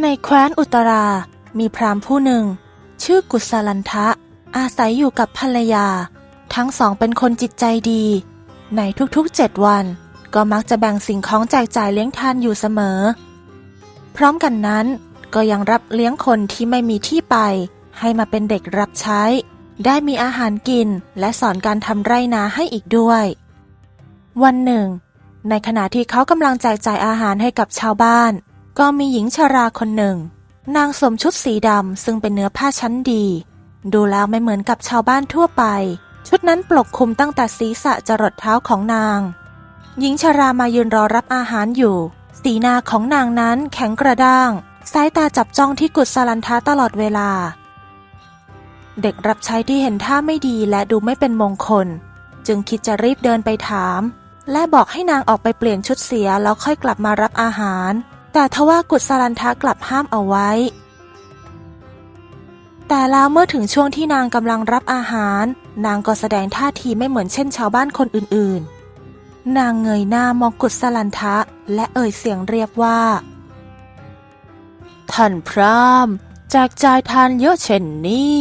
ในแคว้นอุตรา มีพราหมณ์ผู้หนึ่ง ชื่อกุศลันทะ อาศัยอยู่กับภรรยา ทั้งสองเป็นคนจิตใจดี ในทุกๆเจ็ดวัน ก็มักจะแบ่งสิ่งของแจกจ่ายเลี้ยงทานอยู่เสมอ พร้อมกันนั้นก็ยังรับเลี้ยงคนที่ไม่มีที่ไป ให้มาเป็นเด็กรับใช้ ได้มีอาหารกินและสอนการทำไรนาให้อีกด้วย วันหนึ่ง ในขณะที่เขากำลังแจกจ่ายอาหารให้กับชาวบ้าน ก็มีหญิงชราคนหนึ่ง นางสวมชุดสีดำซึ่งเป็นเนื้อผ้าชั้นดี ดูแล้วไม่เหมือนกับชาวบ้านทั่วไป ชุดนั้นปกคลุมตั้งแต่ศีรษะจรดเท้าของนาง หญิงชรามายืนรอรับอาหารอยู่ สีหน้าของนางนั้นแข็งกระด้าง สายตาจับจ้องที่กุศลันทาตลอดเวลา เด็กรับใช้ที่เห็นท่าไม่ดีและดูไม่เป็นมงคล จึงคิดจะรีบเดินไปถาม และบอกให้นางออกไปเปลี่ยนชุดเสียแล้วค่อยกลับมารับอาหาร แต่ทว่ากุศลันทากลับห้ามเอาไว้ แต่แล้วเมื่อถึงช่วงที่นางกำลังรับอาหาร นางก็แสดงท่าทีไม่เหมือนเช่นชาวบ้านคนอื่นๆ นางเงยหน้ามองกุศลันทะและเอ่ยเสียงเรียบว่า ท่านพรามแจกจ่ายทานเยอะเช่นนี้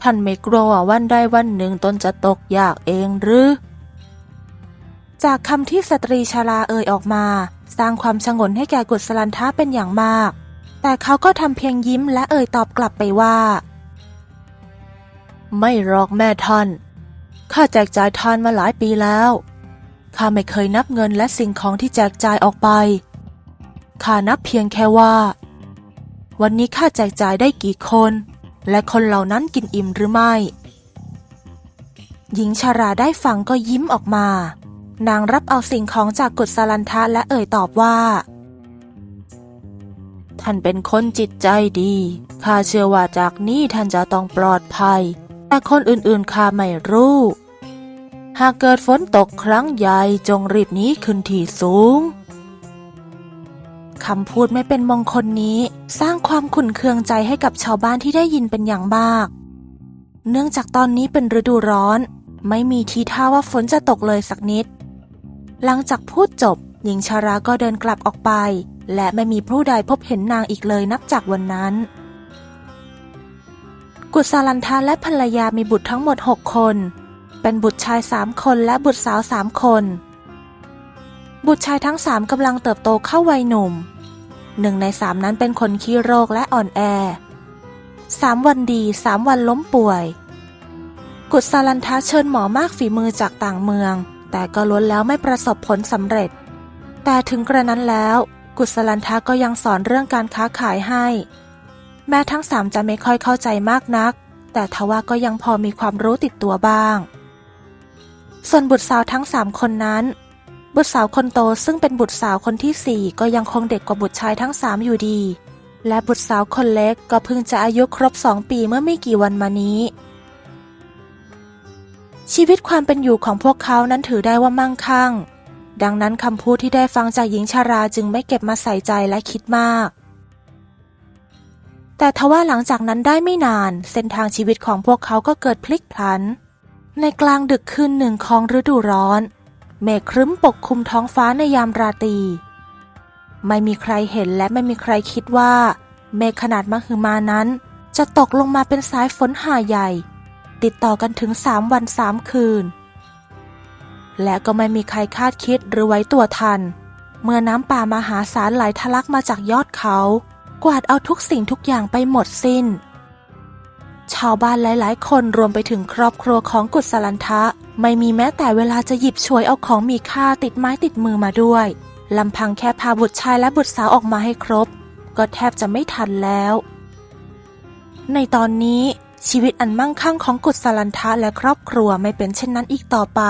ท่านไม่กลัวว่าวันใดวันหนึ่งตนจะตกยากเองหรือ จากคำที่สตรีชราเอ่ยออกมา สร้างความชงนให้แก่กุศลันทะเป็นอย่างมาก แต่เขาก็ทำเพียงยิ้มและเอ่ยตอบกลับไปว่า ไม่หรอกแม่ท่าน ข้าแจกจ่ายทานมาหลายปีแล้ว ข้าไม่เคยนับเงินและสิ่งของที่แจกจ่ายออกไป ข้านับเพียงแค่ว่า วันนี้ข้าแจกจ่ายได้กี่คน และคนเหล่านั้นกินอิ่มหรือไม่ หญิงชาราได้ฟังก็ยิ้มออกมา นางรับเอาสิ่งของจากกุศลันทะและเอ่ยตอบว่า ท่านเป็นคนจิตใจดี ข้าเชื่อว่าจากนี้ท่านจะต้องปลอดภัย แต่คนอื่นๆข้าไม่รู้ หากเกิดฝนตกครั้งใหญ่จงรีบหนี้ขึ้นที่สูงคำพูดไม่เป็นมงคลนี้ สร้างความขุ่นเคืองใจให้กับชาวบ้านที่ได้ยินเป็นอย่างมาก เนื่องจากตอนนี้เป็นฤดูร้อน ไม่มีทีท่าว่าฝนจะตกเลยสักนิด หลังจากพูดจบ หญิงชาราก็เดินกลับออกไป และไม่มีผู้ใดพบเห็นนางอีกเลยนับจากวันนั้น กุศลันทาและภรรยามีบุตรทั้งหมดหกคน เป็นบุตรชายสามคนและบุตรสาวสามคน บุตรชายทั้งสามกำลังเติบโตเข้าวัยหนุ่มหนึ่งในสามนั้นเป็นคนขี้โรคและอ่อนแอสามวันดีสามวันล้มป่วย กุศลันทาเชิญหมอมากฝีมือจากต่างเมือง แต่ก็ล้วนแล้วไม่ประสบผลสำเร็จ แต่ถึงกระนั้นแล้ว กุศลันทาก็ยังสอนเรื่องการค้าขายให้ แม้ทั้งสามจะไม่ค่อยเข้าใจมากนัก แต่ทว่าก็ยังพอมีความรู้ติดตัวบ้าง ส่วนบุตรสาวทั้งสามคนนั้น บุตรสาวคนโตซึ่งเป็นบุตรสาวคนที่สี่ก็ยังคงเด็กกว่าบุตรชายทั้งสามอยู่ดี และบุตรสาวคนเล็กก็เพิ่งจะอายุครบสองปีเมื่อไม่กี่วันมานี้ ชีวิตความเป็นอยู่ของพวกเขานั้นถือได้ว่ามั่งคั่ง ดังนั้นคำพูดที่ได้ฟังจากหญิงชาราจึงไม่เก็บมาใส่ใจและคิดมาก แต่ทว่าหลังจากนั้นได้ไม่นาน เส้นทางชีวิตของพวกเขาก็เกิดพลิกพลัน ในกลางดึกคืนหนึ่งของฤดูร้อน เมฆครึ้มปกคลุมท้องฟ้าในยามราตรีไม่มีใครเห็นและไม่มีใครคิดว่า เมฆขนาดมหึมานั้น จะตกลงมาเป็นสายฝนหาใหญ่ ติดต่อกันถึงสามวันสามคืน และก็ไม่มีใครคาดคิดหรือไว้ตัวทัน เมื่อน้ำป่ามหาศาลไหลทะลักมาจากยอดเขา กวาดเอาทุกสิ่งทุกอย่างไปหมดสิน้น ชาวบ้านหลาย ๆ คนรวมไปถึงครอบครัวของกุศลันทะ ไม่มีแม้แต่เวลาจะหยิบฉวยเอาของมีค่าติดไม้ติดมือมาด้วยลำพังแค่พาบุตรชายและบุตรสาวออกมาให้ครบ ก็แทบจะไม่ทันแล้ว ในตอนนี้ ชีวิตอันมั่งคั่งของกุศลันทะและครอบครัวไม่เป็นเช่นนั้นอีกต่อไป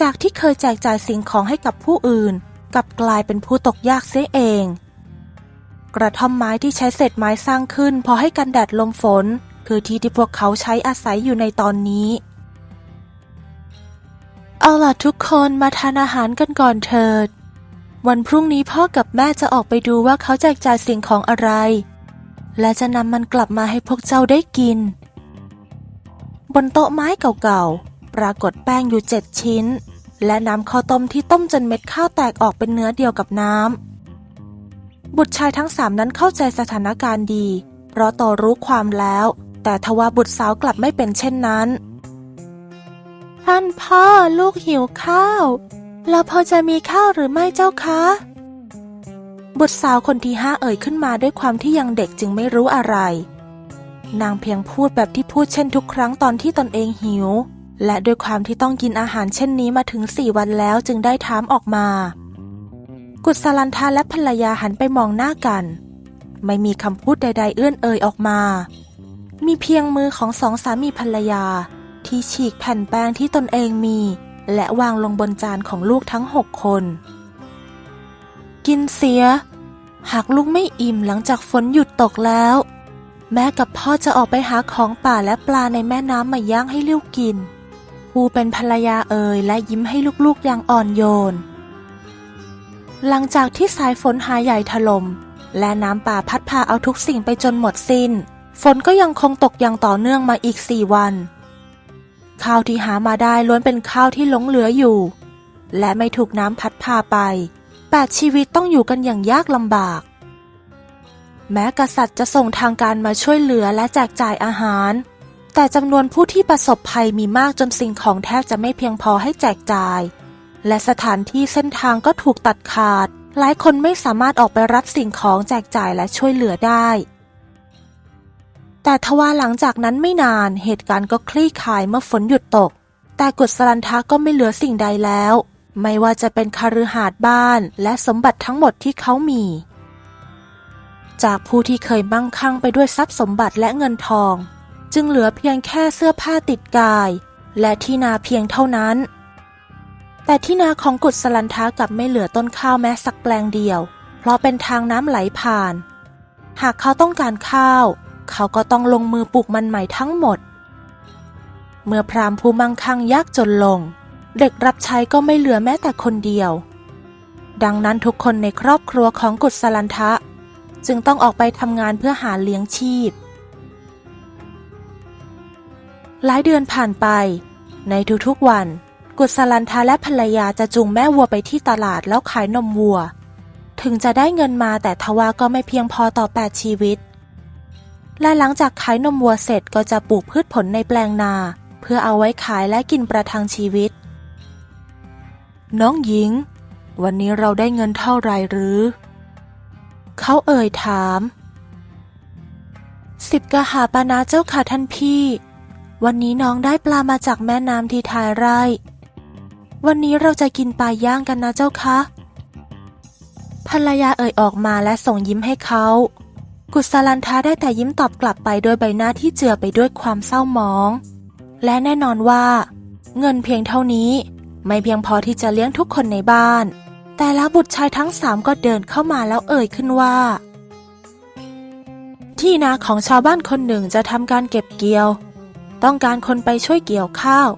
จากที่เคยแจกจ่ายสิ่งของให้กับผู้อื่นกลับกลายเป็นผู้ตกยากเสียเอง กระท่อมไม้ที่ใช้เศษไม้สร้างขึ้นพอให้กันแดดลมฝน คือที่ที่พวกเขาใช้อาศัยอยู่ในตอนนี้ เอาล่ะทุกคนมาทานอาหารกันก่อนเถิด วันพรุ่งนี้พ่อกับแม่จะออกไปดูว่าเขาแจกจ่ายสิ่งของอะไร และจะนำมันกลับมาให้พวกเจ้าได้กิน บนโต๊ะไม้เก่าๆ ปรากฏแป้งอยู่เจ็ดชิ้น และน้ำข้าวต้มที่ต้มจนเม็ดข้าวแตกออกเป็นเนื้อเดียวกับน้ำ บุตรชายทั้งสามนั้นเข้าใจสถานการณ์ดี เพราะโตรู้ความแล้ว แต่ทว่าบุตรสาวกลับไม่เป็นเช่นนั้น ท่านพ่อลูกหิวข้าว แล้วพอจะมีข้าวหรือไม่เจ้าคะ บุตรสาวคนที่ห้าเอ่ยขึ้นมาด้วยความที่ยังเด็กจึงไม่รู้อะไร นางเพียงพูดแบบที่พูดเช่นทุกครั้งตอนที่ตนเองหิว และด้วยความที่ต้องกินอาหารเช่นนี้มาถึงสี่วันแล้วจึงได้ถามออกมา กุศลันทาและภรรยาหันไปมองหน้ากัน ไม่มีคำพูดใด ๆ เอื้อนเอ่ยออกมา มีเพียงมือของสองสามีภรรยา ที่ฉีกแผ่นแป้งที่ตนเองมี และวางลงบนจานของลูกทั้งหกคน กินเสีย หากลูกไม่อิ่มหลังจากฝนหยุดตกแล้ว แม่กับพ่อจะออกไปหาของป่าและปลาในแม่น้ำมาย่างให้ลูกกินผู้เป็นภรรยาเอ่ยและยิ้มให้ลูกๆอย่างอ่อนโยน หลังจากที่สายฝนหาใหญ่ถลม่มและน้ำป่าพัดพาเอาทุกสิ่งไปจนหมดสิน้น ฝนก็ยังคงตกอย่างต่อเนื่องมาอีกสี่วัน ข้าวที่หามาได้ล้วนเป็นข้าวที่หลงเหลืออยู่ และไม่ถูกน้ำพัดพาไป แปดชีวิตต้องอยู่กันอย่างยากลำบาก แม้กษัตริย์จะส่งทางการมาช่วยเหลือและแจกจ่ายอาหาร แต่จำนวนผู้ที่ประสบภัยมีมากจนสิ่งของแทบจะไม่เพียงพอให้แจกจ่าย และสถานที่เส้นทางก็ถูกตัดขาด หลายคนไม่สามารถออกไปรับสิ่งของแจกจ่ายและช่วยเหลือได้ แต่ทว่าหลังจากนั้นไม่นานเหตุการณ์ก็คลี่คลายเมื่อฝนหยุดตก แต่กุศลันทาก็ไม่เหลือสิ่งใดแล้ว ไม่ว่าจะเป็นคฤหาสน์บ้านและสมบัติทั้งหมดที่เขามี จากผู้ที่เคยมั่งคั่งไปด้วยทรัพย์สมบัติและเงินทอง จึงเหลือเพียงแค่เสื้อผ้าติดกาย และที่นาเพียงเท่านั้น แต่ที่นาของกุศลันทากับไม่เหลือต้นข้าวแม้สักแปลงเดียว เพราะเป็นทางน้ำไหลผ่าน หากเขาต้องการข้าว เขาก็ต้องลงมือปลูกมันใหม่ทั้งหมด เมื่อพรามผู้มั่งคั่งยากจนลง เด็กรับใช้ก็ไม่เหลือแม้แต่คนเดียว ดังนั้นทุกคนในครอบครัวของกุศลันทะ จึงต้องออกไปทำงานเพื่อหาเลี้ยงชีพ หลายเดือนผ่านไป ในทุกๆวัน กุศลันทาและภรรยาจะจูงแม่วัวไปที่ตลาดแล้วขายนมวัว ถึงจะได้เงินมาแต่ทว่าก็ไม่เพียงพอต่อแปดชีวิต และหลังจากขายนมวัวเสร็จก็จะปลูกพืชผลในแปลงนา เพื่อเอาไว้ขายและกินประทังชีวิต น้องหญิง วันนี้เราได้เงินเท่าไรหรือ เขาเอ่ยถาม สิบกะหาปานาเจ้าค่ะท่านพี่ วันนี้น้องได้ปลามาจากแม่น้ำที่ท้ายไร่ วันนี้เราจะกินปลาย่างกันนะเจ้าคะภรรยาเอ่ยออกมาและส่งยิ้มให้เขา กุศลันทาได้แต่ยิ้มตอบกลับไปด้วยใบหน้าที่เจือไปด้วยความเศร้าหมอง และแน่นอนว่า เงินเพียงเท่านี้ ไม่เพียงพอที่จะเลี้ยงทุกคนในบ้าน แต่แล้วบุตรชายทั้งสามก็เดินเข้ามาแล้วเอ่ยขึ้นว่า ที่นาของชาวบ้านคนหนึ่งจะทำการเก็บเกี่ยว ต้องการคนไปช่วยเกี่ยวข้าว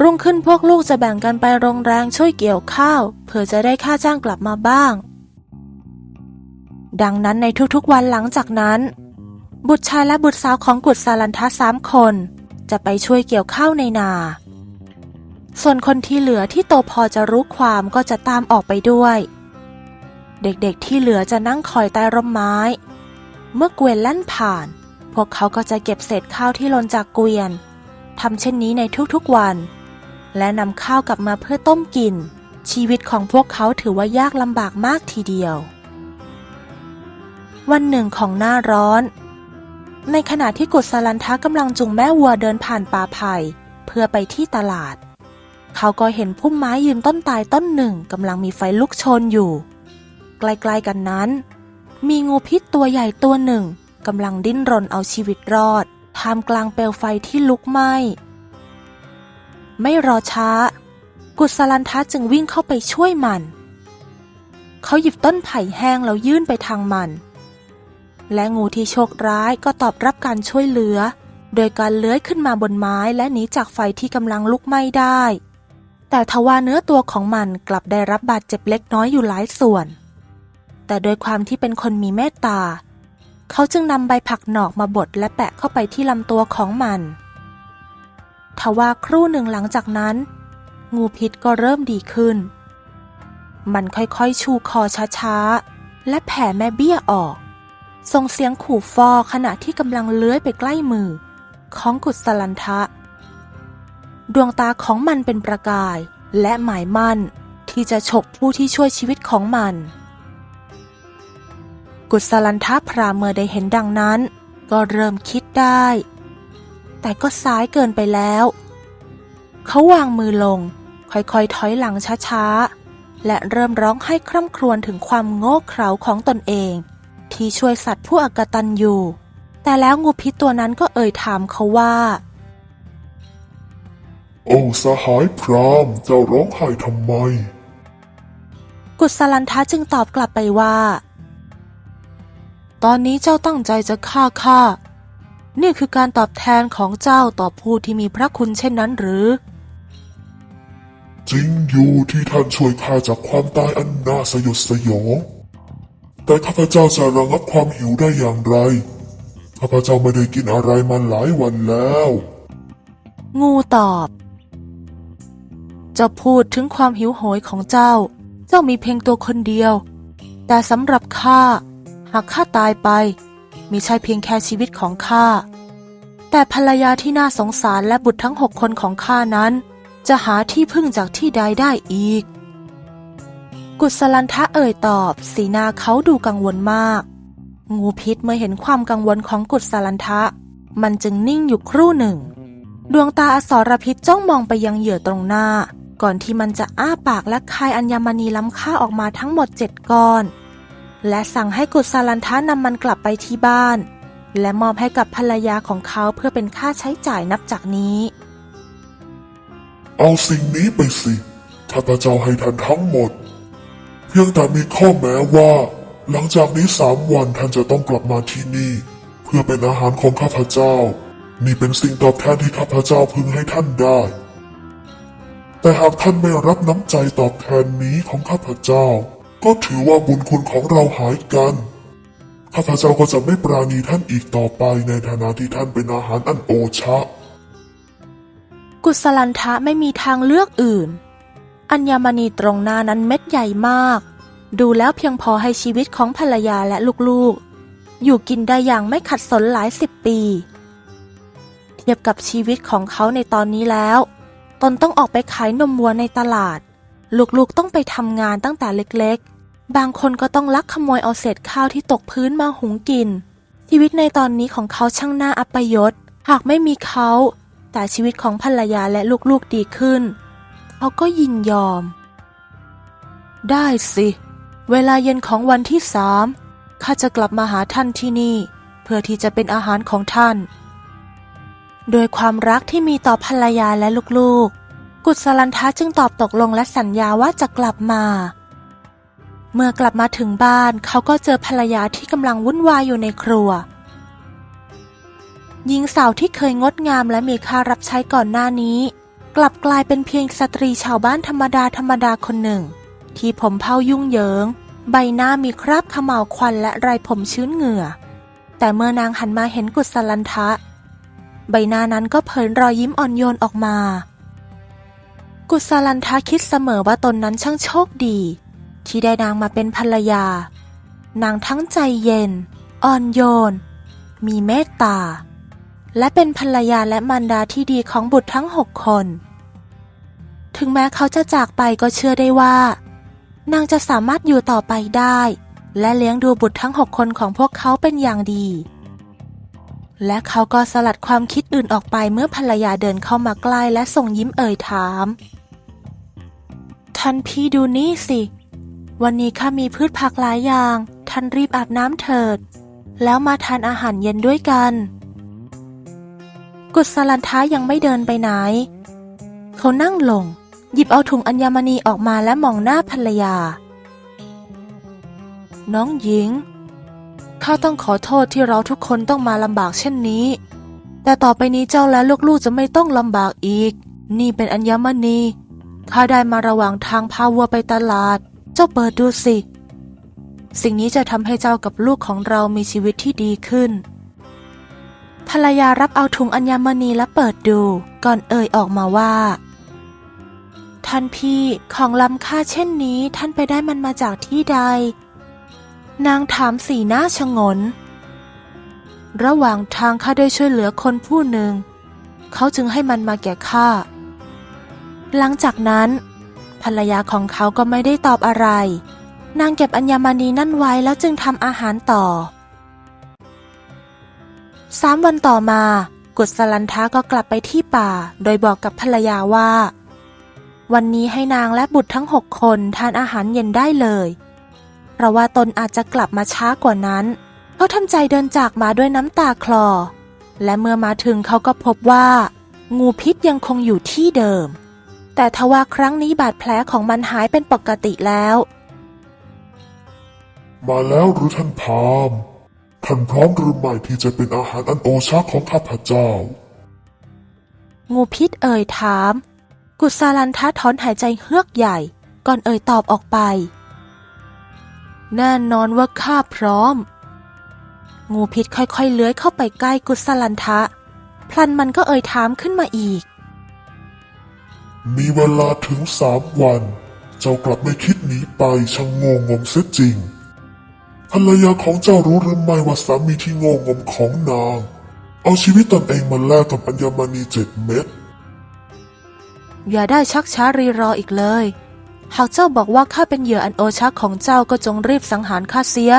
รุ่งขึ้นพวกลูกจะแบ่งกันไปโรงแรงช่วยเกี่ยวข้าวเพื่อจะได้ค่าจ้างกลับมาบ้าง ดังนั้นในทุกๆวันหลังจากนั้น บุตรชายและบุตรสาวของกุศลันทะสามคน จะไปช่วยเกี่ยวข้าวในนา ส่วนคนที่เหลือที่โตพอจะรู้ความก็จะตามออกไปด้วย เด็กๆที่เหลือจะนั่งคอยใต้ร่มไม้ เมื่อเกวียนแล่นผ่าน พวกเขาก็จะเก็บเศษข้าวที่หล่นจากเกวียนทำเช่นนี้ในทุกๆวัน และนำข้าวกลับมาเพื่อต้มกิน ชีวิตของพวกเขาถือว่ายากลำบากมากทีเดียว วันหนึ่งของหน้าร้อน ในขณะที่กุศลันทะกำลังจูงแม่วัวเดินผ่านป่าไผ่เพื่อไปที่ตลาด เขาก็เห็นพุ่มไม้ยืนต้นตายต้นหนึ่งกำลังมีไฟลุกโชนอยู่ ใกล้ๆกันนั้น มีงูพิษตัวใหญ่ตัวหนึ่งกำลังดิ้นรนเอาชีวิตรอดท่ามกลางเปลวไฟที่ลุกไหม้ไม่รอช้า กุศลันทะจึงวิ่งเข้าไปช่วยมัน เขาหยิบต้นไผ่แห้งแล้วยื่นไปทางมัน และงูที่โชคร้ายก็ตอบรับการช่วยเหลือ โดยการเลื้อยขึ้นมาบนไม้และหนีจากไฟที่กำลังลุกไหม้ได้ แต่ทว่าเนื้อตัวของมันกลับได้รับบาดเจ็บเล็กน้อยอยู่หลายส่วน แต่โดยความที่เป็นคนมีเมตตา เขาจึงนำใบผักหนอกมาบดและแปะเข้าไปที่ลำตัวของมันทว่าครู่หนึ่งหลังจากนั้น งูพิษก็เริ่มดีขึ้น มันค่อยๆชูคอช้าๆ และแผ่แม่เบี้ยออก ส่งเสียงขู่ฟอขณะที่กำลังเลื้อยไปใกล้มือ ของกุศลันทะ ดวงตาของมันเป็นประกาย และหมายมั่นที่จะฉกผู้ที่ช่วยชีวิตของมัน กุศลันทะพราเมื่อได้เห็นดังนั้น ก็เริ่มคิดได้ แต่ก็สายเกินไปแล้ว เขาวางมือลง ค่อยๆถอยหลังช้าๆ และเริ่มร้องไห้คร่ำครวญถึงความโง่เขลาของตนเอง ที่ช่วยสัตว์ผู้อกตันอยู่ แต่แล้วงูพิษตัวนั้นก็เอ่ยถามเขาว่า โอ้สหายพรามเจ้าร้องไห้ทำไม กุศลันทะจึงตอบกลับไปว่า ตอนนี้เจ้าตั้งใจจะฆ่าข้า นี่คือการตอบแทนของเจ้าต่อผู้ที่มีพระคุณเช่นนั้นหรือ จริงอยู่ที่ท่านช่วยข้าจากความตายอันน่าสยดสยอง แต่ข้าพเจ้าจะระงับความหิวได้อย่างไร ข้าพเจ้าไม่ได้กินอะไรมาหลายวันแล้ว งูตอบ เจะพูดถึงความหิวโหยของเจ้า เจ้ามีเพียงตัวคนเดียว แต่สำหรับข้า หากข้าตายไปมิใช่เพียงแค่ชีวิตของข้า แต่ภรรยาที่น่าสงสารและบุตรทั้งหกคนของข้านั้น จะหาที่พึ่งจากที่ใดได้อีก กุศลันทะเอ่ยตอบ สีหน้าเขาดูกังวลมาก งูพิษเมื่อเห็นความกังวลของกุศลันทะ มันจึงนิ่งอยู่ครู่หนึ่ง ดวงตาอสรพิษจ้องมองไปยังเหยื่อตรงหน้า ก่อนที่มันจะอ้าปากและคายอัญมณีล้ำค่าออกมาทั้งหมดเจ็ดก้อน และสั่งให้กุศลันทานำมันกลับไปที่บ้าน และมอบให้กับภรรยาของเขาเพื่อเป็นค่าใช้จ่ายนับจากนี้ เอาสิ่งนี้ไปสิข้าพเจ้าให้ท่านทั้งหมด เพียงแต่มีข้อแม้ว่า หลังจากนี้สามวันท่านจะต้องกลับมาที่นี่ เพื่อเป็นอาหารของข้าพเจ้า นี่เป็นสิ่งตอบแทนที่ข้าพเจ้าพึงให้ท่านได้ แต่หากท่านไม่รับน้ำใจตอบแทนนี้ของข้าพเจ้า ก็ถือว่าบุญคุณของเราหายกัน ข้าพเจ้าก็จะไม่ปราณีท่านอีกต่อไปในฐานะที่ท่านเป็นอาหารอันโอชะ กุศลันทะไม่มีทางเลือกอื่น อัญมณีตรงหน้านั้นเม็ดใหญ่มาก ดูแล้วเพียงพอให้ชีวิตของภรรยาและลูกๆ อยู่กินได้อย่างไม่ขัดสนหลายสิบปี เทียบกับชีวิตของเขาในตอนนี้แล้ว ตนต้องออกไปขายนมวัวในตลาด ลูกๆต้องไปทำงานตั้งแต่เล็กๆ บางคนก็ต้องลักขโมยเอาเศษข้าวที่ตกพื้นมาหุงกิน ชีวิตในตอนนี้ของเขาช่างน่าอัปยศ หากไม่มีเขา แต่ชีวิตของภรรยาและลูกๆดีขึ้น เขาก็ยินยอม ได้สิ เวลาเย็นของวันที่สามข้าจะกลับมาหาท่านที่นี่ เพื่อที่จะเป็นอาหารของท่าน โดยความรักที่มีต่อภรรยาและลูกๆ กุศลันทะจึงตอบตกลงและสัญญาว่าจะกลับมา เมื่อกลับมาถึงบ้านเขาก็เจอภรรยาที่กำลังวุ่นวายอยู่ในครัว หญิงสาวที่เคยงดงามและมีค่ารับใช้ก่อนหน้านี้ กลับกลายเป็นเพียงสตรีชาวบ้านธรรมดาธรรมดาคนหนึ่ง ที่ผมเผายุ่งเหยิง ใบหน้ามีคราบขม่าวควันและไรผมชื้นเหงื่อ แต่เมื่อนางหันมาเห็นกุศลันทะ ใบหน้านั้นก็เผยรอยยิ้มอ่อนโยนออกมา กุศลันทะคิดเสมอว่าตนนั้นช่างโชคดี ที่ได้นางมาเป็นภรรยา นางทั้งใจเย็น อ่อนโยน มีเมตตา และเป็นภรรยาและมารดาที่ดีของบุตรทั้งหกคน ถึงแม้เขาจะจากไปก็เชื่อได้ว่า นางจะสามารถอยู่ต่อไปได้ และเลี้ยงดูบุตรทั้งหกคนของพวกเขาเป็นอย่างดี และเขาก็สลัดความคิดอื่นออกไปเมื่อภรรยาเดินเข้ามาใกล้และส่งยิ้มเอ่ยถาม ท่านพี่ดูนี่สิ วันนี้ข้ามีพืชผักหลายอย่าง ท่านรีบอาบน้ำเถิด แล้วมาทานอาหารเย็นด้วยกัน กุศลันทะยังไม่เดินไปไหน เขานั่งลง หยิบเอาถุงอัญมณีออกมาและมองหน้าภรรยา น้องหญิง ข้าต้องขอโทษที่เราทุกคนต้องมาลำบากเช่นนี้ แต่ต่อไปนี้เจ้าและลูกๆจะไม่ต้องลำบากอีก นี่เป็นอัญมณีข้าได้มาระหว่างทางพาวัวไปตลาด เจ้าเปิดดูสิ สิ่งนี้จะทำให้เจ้ากับลูกของเรามีชีวิตที่ดีขึ้น ภรรยารับเอาถุงอัญมณีและเปิดดู ก่อนเอ่ยออกมาว่า ท่านพี่ของล้ำค่าเช่นนี้ ท่านไปได้มันมาจากที่ใด นางถามสีหน้าชงน ระหว่างทางข้าได้ช่วยเหลือคนผู้หนึ่ง เขาจึงให้มันมาแก่ข้า หลังจากนั้น ภรรยาของเขาก็ไม่ได้ตอบอะไร นางเก็บอัญมณีนั่นไว้แล้วจึงทำอาหารต่อ สามวันต่อมา กุศลันทะก็กลับไปที่ป่า โดยบอกกับภรรยาว่า วันนี้ให้นางและบุตรทั้งหกคนทานอาหารเย็นได้เลย เพราะว่าตนอาจจะกลับมาช้ากว่านั้น เขาทำใจเดินจากมาด้วยน้ำตาคลอ และเมื่อมาถึงเขาก็พบว่า งูพิษยังคงอยู่ที่เดิม แต่ทว่าครั้งนี้บาดแผลของมันหายเป็นปกติแล้ว มาแล้วหรือท่านพราหมณ์ท่านพร้อมหรือไม่ที่จะเป็นอาหารอันโอชาของข้าพเจ้า งูพิษเอ่ยถาม กุศลันทะถอนหายใจเฮือกใหญ่ ก่อนเอ่ยตอบออกไป แน่นอนว่าข้าพร้อม งูพิษค่อยๆเลื้อยเข้าไปใกล้กุศลันทะ พลันมันก็เอ่ยถามขึ้นมาอีก มีเวลาถึงสามวัน เจ้ากลับไม่คิดหนีไปช่างโง่งมเสียจริงภรรยาของเจ้ารู้หรือไม่ว่าสามีที่โง่งมของนาง เอาชีวิตตนเองมาแลกกับอัญมณีเจ็ดเม็ดอย่าได้ชักช้ารีรออีกเลย หากเจ้าบอกว่าข้าเป็นเหยื่ออันโอชักของเจ้าก็จงรีบสังหารข้าเสีย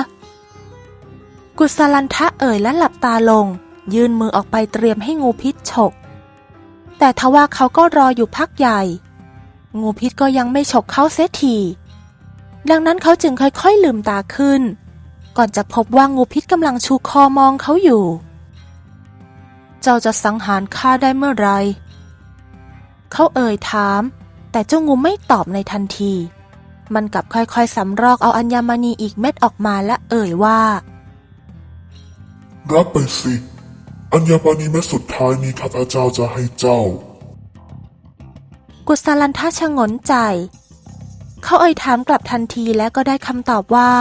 กุศลันทะเอ่ยและหลับตาลง ยื่นมือออกไปเตรียมให้งูพิษฉก แต่ทว่าเขาก็รออยู่พักใหญ่ งูพิษก็ยังไม่ฉกเขาเสียทีดังนั้นเขาจึงค่อยๆลืมตาขึ้น ก่อนจะพบว่างูพิษกำลังชูคอมองเขาอยู่ เจ้าจะสังหารข้าได้เมื่อไร เขาเอ่ยถาม แต่เจ้างูไม่ตอบในทันที มันกลับค่อยๆสำรอกเอาอัญมณีอีกเม็ดออกมาและเอ่ยว่ารับไปสิ อัญมณีเม็ดสุดท้ายนี้ข้าพเจ้าจะให้เจ้า กุศลันทะชะงนใจ เขาเอ่ยถามกลับทันทีและก็ได้คำตอบว่า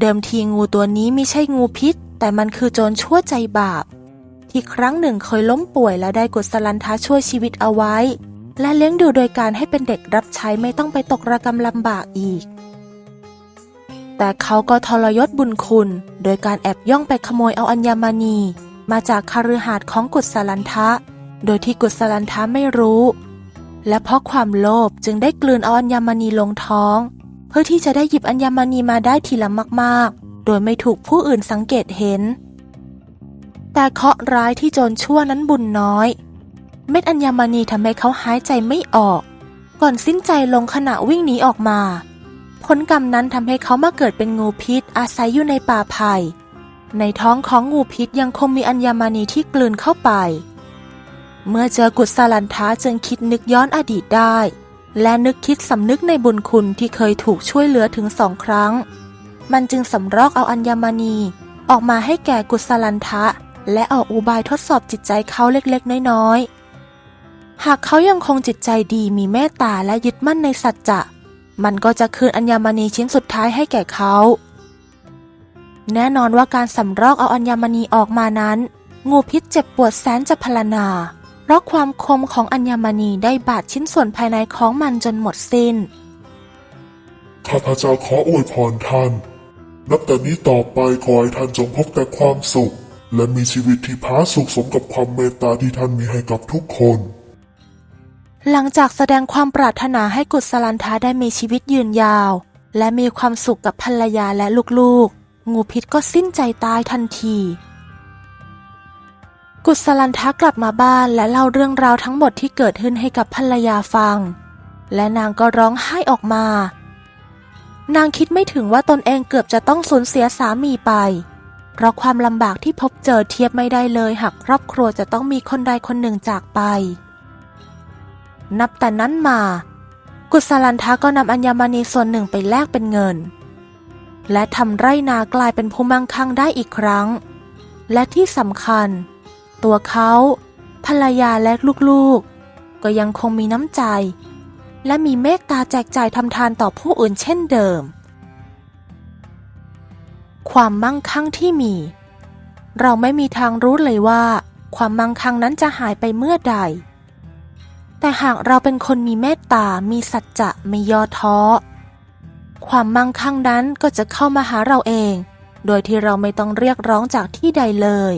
เดิมทีงูตัวนี้ไม่ใช่งูพิษ แต่มันคือโจรชั่วใจบาป ที่ครั้งหนึ่งเคยล้มป่วยและได้กุศลันทะช่วยชีวิตเอาไว้ และเลี้ยงดูโดยการให้เป็นเด็กรับใช้ไม่ต้องไปตกระกรรมลำบากอีก แต่เขาก็ทรยศบุญคุณ โดยการแอบย่องไปขโมยเอาอัญมณี มาจากคฤหาสน์ของกุศลันทะ โดยที่กุศลันทะไม่รู้ และเพราะความโลภจึงได้กลืนเอาอัญมณีลงท้อง เพื่อที่จะได้หยิบอัญมณีมาได้ทีละมาก ๆ โดยไม่ถูกผู้อื่นสังเกตเห็น แต่เคราะห์ร้ายที่โจรชั่วนั้นบุญน้อย เม็ดอัญมณีทำให้เขาหายใจไม่ออก ก่อนสิ้นใจลงขณะวิ่งหนีออกมา ผลกรรมนั้นทำให้เขามาเกิดเป็นงูพิษอาศัยอยู่ในป่าไผ่ในท้องของงูพิษยังคงมีอัญมณีที่กลืนเข้าไป เมื่อเจอกุศลันทะจึงคิดนึกย้อนอดีตได้ และนึกคิดสำนึกในบุญคุณที่เคยถูกช่วยเหลือถึงสองครั้ง มันจึงสำรอกเอาอัญมณีออกมาให้แก่กุศลันทะ และออกอุบายทดสอบจิตใจเขาเล็กๆ น้อยๆ หากเขายังคงจิตใจดีมีเมตตาและยึดมั่นในสัจจะ มันก็จะคืนอัญมณีชิ้นสุดท้ายให้แก่เขา แน่นอนว่าการสำรอกเอาอัญมณีออกมานั้น งูพิษเจ็บปวดแสนจะพรรณนา เพราะความคมของอัญมณีได้บาดชิ้นส่วนภายในของมันจนหมดสิ้น ข้าพเจ้าขออวยพรท่าน นับแต่นี้ต่อไปขอให้ท่านจงพบแต่ความสุข และมีชีวิตที่ผาสุขสมกับความเมตตาที่ท่านมีให้กับทุกคน หลังจากแสดงความปรารถนาให้กุศลันทาได้มีชีวิตยืนยาว และมีความสุขกับภรรยาและลูกๆ งูพิษก็สิ้นใจตายทันที กุศลันทากลับมาบ้านและเล่าเรื่องราวทั้งหมดที่เกิดขึ้นให้กับภรรยาฟัง และนางก็ร้องไห้ออกมา นางคิดไม่ถึงว่าตนเองเกือบจะต้องสูญเสียสามีไป เพราะความลำบากที่พบเจอเทียบไม่ได้เลยหากครอบครัวจะต้องมีคนใดคนหนึ่งจากไป นับแต่นั้นมา กุศลันทาก็นำอัญมณีส่วนหนึ่งไปแลกเป็นเงิน และทำไร่นากลายเป็นผู้มั่งคั่งได้อีกครั้ง และที่สำคัญ ตัวเขาภรรยาและลูกๆ ก็ยังคงมีน้ำใจ และมีเมตตาแจกจ่ายทำทานต่อผู้อื่นเช่นเดิม ความมั่งคั่งที่มี เราไม่มีทางรู้เลยว่า ความมั่งคั่งนั้นจะหายไปเมื่อใด แต่หากเราเป็นคนมีเมตตา มีสัจจะไม่ย่อท้อ ความมั่งคั่งนั้นก็จะเข้ามาหาเราเอง โดยที่เราไม่ต้องเรียกร้องจากที่ใดเลย